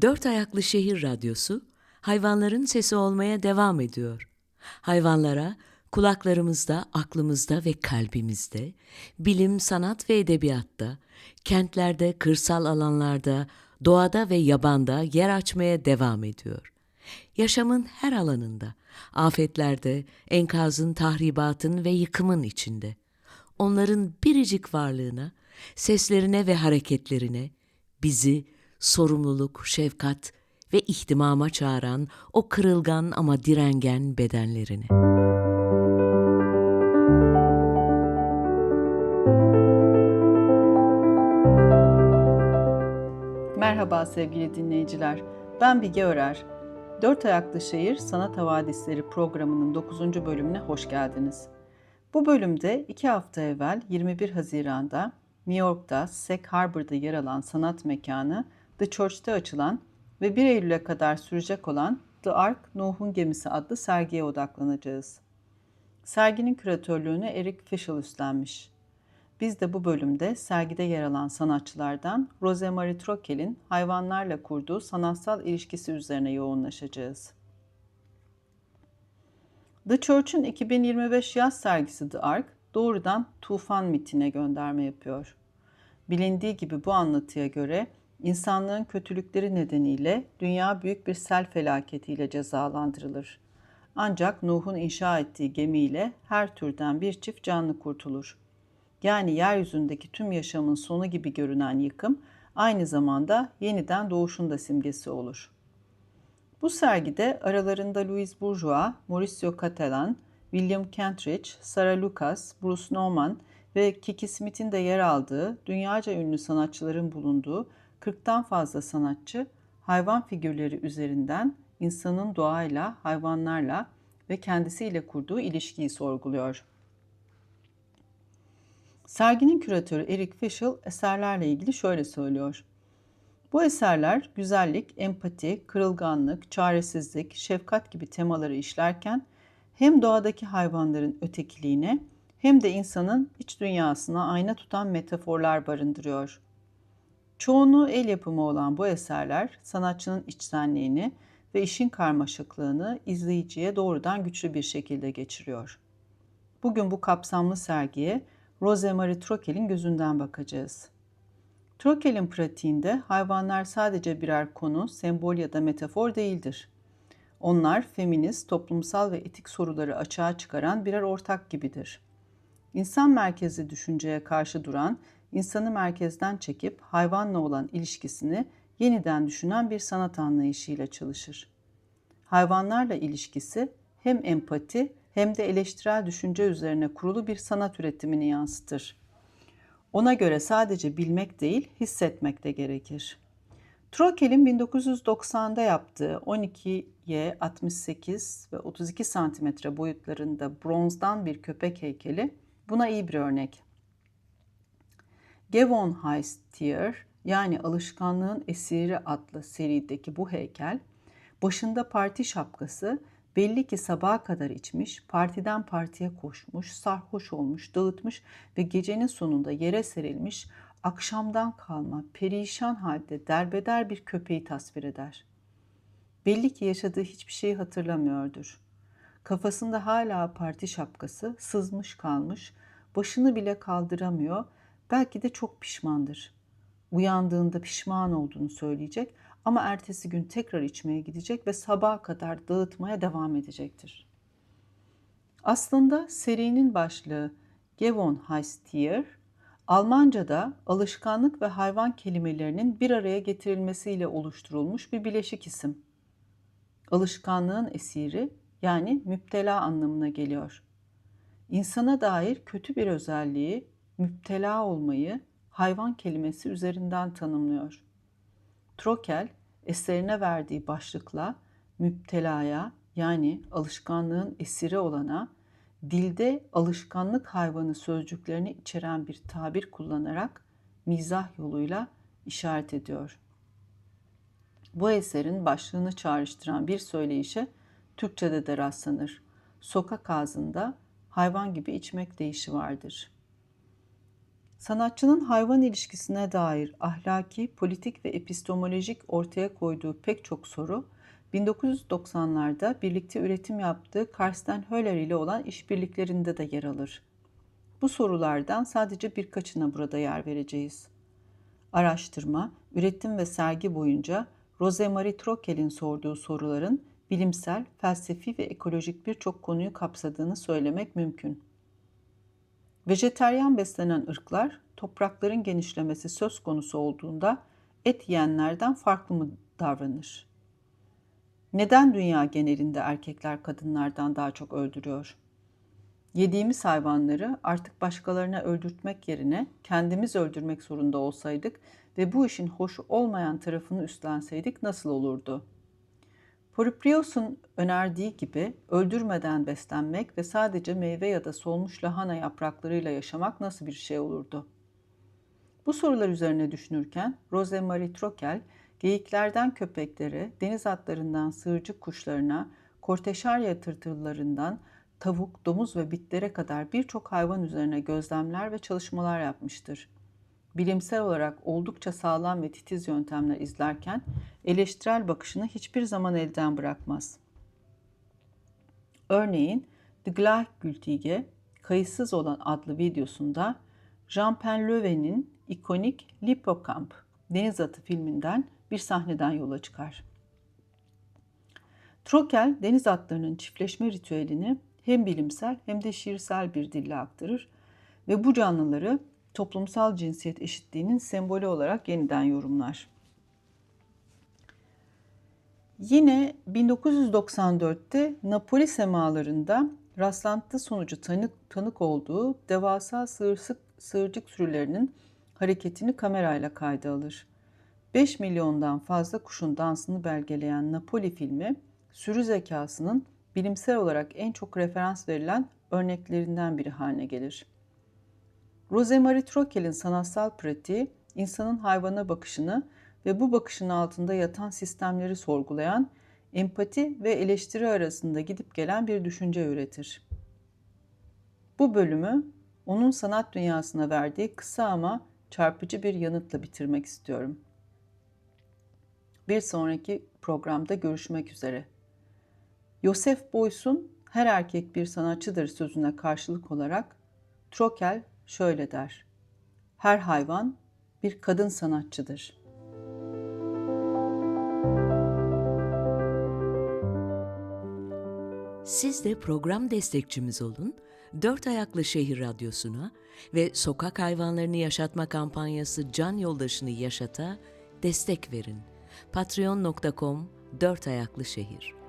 Dört Ayaklı Şehir Radyosu, hayvanların sesi olmaya devam ediyor. Hayvanlara kulaklarımızda, aklımızda ve kalbimizde, bilim, sanat ve edebiyatta, kentlerde, kırsal alanlarda, doğada ve yabanda yer açmaya devam ediyor. Yaşamın her alanında, afetlerde, enkazın, tahribatın ve yıkımın içinde. Onların biricik varlığına, seslerine ve hareketlerine bizi sorumluluk, şefkat ve ihtimama çağıran o kırılgan ama direngen bedenlerine. Merhaba sevgili dinleyiciler. Ben Bige Örer. Dört Ayaklı Şehir Sanat Havadisleri programının 9. bölümüne hoş geldiniz. Bu bölümde iki hafta evvel 21 Haziran'da New York'ta Sag Harbor'da yer alan sanat mekanı The Church'te açılan ve 1 Eylül'e kadar sürecek olan The Ark Nuh'un Gemisi adlı sergiye odaklanacağız. Serginin küratörlüğünü Eric Fischel üstlenmiş. Biz de bu bölümde sergide yer alan sanatçılardan Rosemarie Trokel'in hayvanlarla kurduğu sanatsal ilişkisi üzerine yoğunlaşacağız. The Church'un 2025 yaz sergisi The Ark doğrudan tufan mitine gönderme yapıyor. Bilindiği gibi bu anlatıya göre insanlığın kötülükleri nedeniyle dünya büyük bir sel felaketiyle cezalandırılır. Ancak Nuh'un inşa ettiği gemiyle her türden bir çift canlı kurtulur. Yani yeryüzündeki tüm yaşamın sonu gibi görünen yıkım aynı zamanda yeniden doğuşun da simgesi olur. Bu sergide aralarında Louis Bourgeois, Mauricio Catalan, William Kentridge, Sarah Lucas, Bruce Nauman ve Kiki Smith'in de yer aldığı dünyaca ünlü sanatçıların bulunduğu 40'tan fazla sanatçı hayvan figürleri üzerinden insanın doğayla, hayvanlarla ve kendisiyle kurduğu ilişkiyi sorguluyor. Serginin küratörü Eric Fischel eserlerle ilgili şöyle söylüyor. Bu eserler güzellik, empati, kırılganlık, çaresizlik, şefkat gibi temaları işlerken hem doğadaki hayvanların ötekiliğine hem de insanın iç dünyasına ayna tutan metaforlar barındırıyor. Çoğunluğu el yapımı olan bu eserler sanatçının içtenliğini ve işin karmaşıklığını izleyiciye doğrudan güçlü bir şekilde geçiriyor. Bugün bu kapsamlı sergiye Rosemarie Trokel'in gözünden bakacağız. Trokel'in pratiğinde hayvanlar sadece birer konu, sembol ya da metafor değildir. Onlar feminist, toplumsal ve etik soruları açığa çıkaran birer ortak gibidir. İnsan merkezli düşünceye karşı duran, insanı merkezden çekip hayvanla olan ilişkisini yeniden düşünen bir sanat anlayışıyla çalışır. Hayvanlarla ilişkisi hem empati hem de eleştirel düşünce üzerine kurulu bir sanat üretimini yansıtır. Ona göre sadece bilmek değil, hissetmek de gerekir. Trokel'in 1990'da yaptığı 12'ye 68 ve 32 santimetre boyutlarında bronzdan bir köpek heykeli buna iyi bir örnek. Gewohnheitstier yani Alışkanlığın Esiri adlı serideki bu heykel, başında parti şapkası Belli ki sabaha kadar içmiş, partiden partiye koşmuş, sarhoş olmuş, dağıtmış ve gecenin sonunda yere serilmiş, akşamdan kalma, perişan halde derbeder bir köpeği tasvir eder. Belli ki yaşadığı hiçbir şeyi hatırlamıyordur. Kafasında hala parti şapkası, sızmış kalmış, başını bile kaldıramıyor, belki de çok pişmandır. Uyandığında pişman olduğunu söyleyecek ama ertesi gün tekrar içmeye gidecek ve sabaha kadar dağıtmaya devam edecektir. Aslında serinin başlığı Gewohnheitstier, Almanca'da alışkanlık ve hayvan kelimelerinin bir araya getirilmesiyle oluşturulmuş bir bileşik isim. Alışkanlığın esiri yani müptela anlamına geliyor. İnsana dair kötü bir özelliği, müptela olmayı hayvan kelimesi üzerinden tanımlıyor. Trokel eserine verdiği başlıkla müptelaya yani alışkanlığın esiri olana dilde alışkanlık hayvanı sözcüklerini içeren bir tabir kullanarak mizah yoluyla işaret ediyor. Bu eserin başlığını çağrıştıran bir söyleyişe Türkçe'de de rastlanır. Sokak ağzında hayvan gibi içmek deyişi vardır. Sanatçının hayvan ilişkisine dair ahlaki, politik ve epistemolojik ortaya koyduğu pek çok soru 1990'larda birlikte üretim yaptığı Karsten Höller ile olan işbirliklerinde de yer alır. Bu sorulardan sadece birkaçına burada yer vereceğiz. Araştırma, üretim ve sergi boyunca Rosemarie Trokel'in sorduğu soruların bilimsel, felsefi ve ekolojik birçok konuyu kapsadığını söylemek mümkün. Vejeteryan beslenen ırklar toprakların genişlemesi söz konusu olduğunda et yiyenlerden farklı mı davranır? Neden dünya genelinde erkekler kadınlardan daha çok öldürüyor? Yediğimiz hayvanları artık başkalarına öldürtmek yerine kendimiz öldürmek zorunda olsaydık ve bu işin hoş olmayan tarafını üstlenseydik nasıl olurdu? Poriprios'un önerdiği gibi öldürmeden beslenmek ve sadece meyve ya da solmuş lahana yapraklarıyla yaşamak nasıl bir şey olurdu? Bu sorular üzerine düşünürken Rosemarie Trokel, geyiklerden köpeklere, deniz atlarından sığırcık kuşlarına, korteşarya tırtıllarından tavuk, domuz ve bitlere kadar birçok hayvan üzerine gözlemler ve çalışmalar yapmıştır. Bilimsel olarak oldukça sağlam ve titiz yöntemler izlerken eleştirel bakışını hiçbir zaman elden bırakmaz. Örneğin The Gleichgültige, Kayıtsız olan adlı videosunda Jean Penlöwen'in ikonik Lippokamp, Deniz Atı filminden bir sahneden yola çıkar. Trokel, deniz atlarının çiftleşme ritüelini hem bilimsel hem de şiirsel bir dille aktarır ve bu canlıları toplumsal cinsiyet eşitliğinin sembolü olarak yeniden yorumlar. Yine 1994'te Napoli semalarında rastlantı sonucu tanık, tanık olduğu devasa sığırsık, sığırcık sürülerinin hareketini kamerayla kayda alır. 5 milyondan fazla kuşun dansını belgeleyen Napoli filmi, sürü zekasının bilimsel olarak en çok referans verilen örneklerinden biri haline gelir. Rosemarie Trokel'in sanatsal pratiği, insanın hayvana bakışını ve bu bakışın altında yatan sistemleri sorgulayan, empati ve eleştiri arasında gidip gelen bir düşünce üretir. Bu bölümü onun sanat dünyasına verdiği kısa ama çarpıcı bir yanıtla bitirmek istiyorum. Bir sonraki programda görüşmek üzere. Yosef Beuys'un her erkek bir sanatçıdır sözüne karşılık olarak Trokel şöyle der. Her hayvan bir kadın sanatçıdır. Siz de program destekçimiz olun, Dört Ayaklı Şehir Radyosu'na ve Sokak Hayvanlarını Yaşatma kampanyası Can Yoldaşını Yaşata destek verin. patreon.com Dört Ayaklı Şehir